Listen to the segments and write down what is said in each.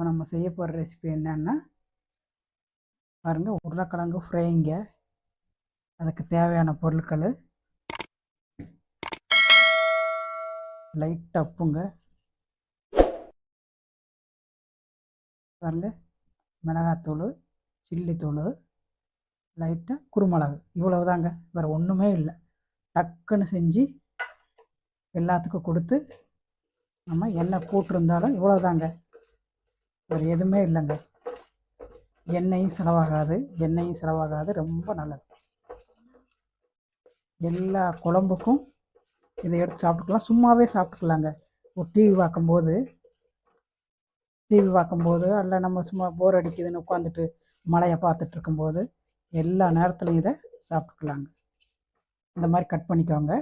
இப்போ நம்ம செய்ய போகிற ரெசிபி என்னென்னா பாருங்கள் உருளைக்கிழங்கு ஃப்ரைங்க அதுக்கு தேவையான பொருட்கள் லைட் அப்புங்க பாருங்க மிளகாத்தூள் சில்லி தூள் லைட்டாக குருமிளகு. இவ்வளவு தாங்க வேறு ஒன்றுமே இல்லை. டக்குன்னு செஞ்சு எல்லாத்துக்கும் கொடுத்து நம்ம எண்ணெய் கூட்டிருந்தாலும் இவ்வளோ தாங்க வேறு எதுவுமே இல்லைங்க. எண்ணெயும் செலவாகாது எண்ணெயும் செலவாகாது ரொம்ப நல்லது. எல்லா குழம்புக்கும் இதை எடுத்து சாப்பிட்டுக்கலாம். சும்மாவே சாப்பிட்டுக்கலாங்க. ஒரு டிவி பார்க்கும்போது டிவி பார்க்கும்போது அல்ல நம்ம சும்மா போர் அடிக்குதுன்னு உட்காந்துட்டு மழையை பார்த்துட்டு இருக்கும்போது எல்லா நேரத்துலையும் இதை சாப்பிட்டுக்கலாங்க. இந்த மாதிரி கட் பண்ணிக்கோங்க.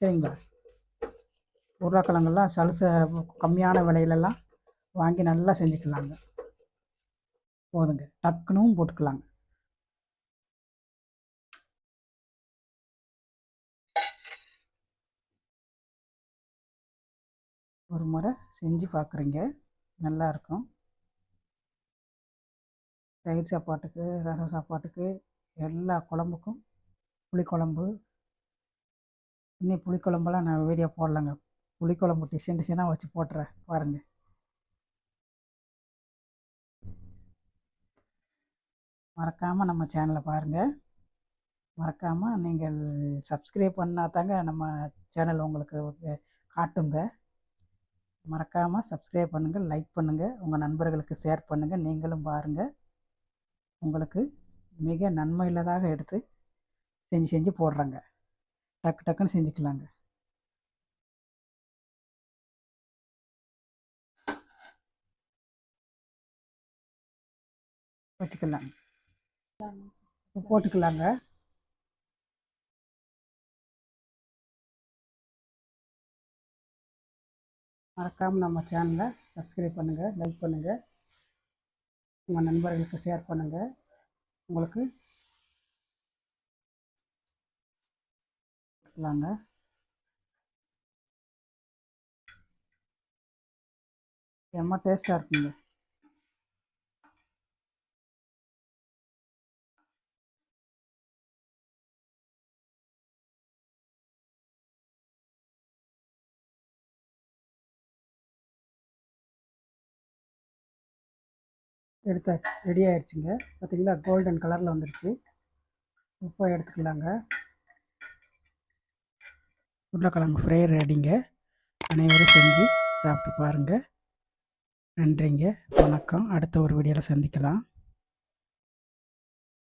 சரிங்களா? உருளைக்கிழங்கெல்லாம் சலுசை கம்மியான விலையிலலாம் வாங்கி நல்லா செஞ்சுக்கலாங்க. போதுங்க. டக்குனும் போட்டுக்கலாங்க. ஒரு முறை செஞ்சு பார்க்குறீங்க நல்லாயிருக்கும் தயிர் சாப்பாட்டுக்கு ரசம் சாப்பாட்டுக்கு எல்லா குழம்புக்கும் புளிக்குழம்பு. இன்னும் புளிக்குழம்பெல்லாம் நான் வீடியோ போடலாங்க. புளிக்குழம்பு டிசைன் டிசைனாக வச்சு போட்டுறேன். பாருங்கள் மறக்காமல் நம்ம சேனலை பாருங்கள் மறக்காமல் நீங்கள் சப்ஸ்கிரைப் பண்ணால் தாங்க நம்ம சேனல் உங்களுக்கு காட்டுங்க. மறக்காமல் சப்ஸ்கிரைப் பண்ணுங்கள் லைக் பண்ணுங்கள் உங்கள் நண்பர்களுக்கு ஷேர் பண்ணுங்கள் நீங்களும் பாருங்கள் உங்களுக்கு மிக நன்மையுள்ளதாக எடுத்து செஞ்சு செஞ்சு போடுறாங்க. டக்கு டக்குன்னு செஞ்சுக்கலாங்க. வச்சுக்கலாங்க. போட்டுக்கலாங்க. மறக்காமல் நம்ம சேனலை சப்ஸ்கிரைப் பண்ணுங்கள் லைக் பண்ணுங்கள் உங்கள் நண்பர்களுக்கு ஷேர் பண்ணுங்கள் உங்களுக்கு இருக்கலாங்க செம்ம டேஸ்ட்டாக இருக்குங்க. எடுத்தாச்சு ரெடி ஆயிடுச்சுங்க. பார்த்தீங்களா கோல்டன் கலரில் வந்துடுச்சு உப்பை எடுத்துக்கலாங்க. உருளைக்கிழங்கு ஃப்ரை ரெடிங்க அனைவரும் செஞ்சு சாப்பிட்டு பாருங்கள் நன்றிங்க. வணக்கம். அடுத்த ஒரு வீடியோவில் சந்திக்கலாம்.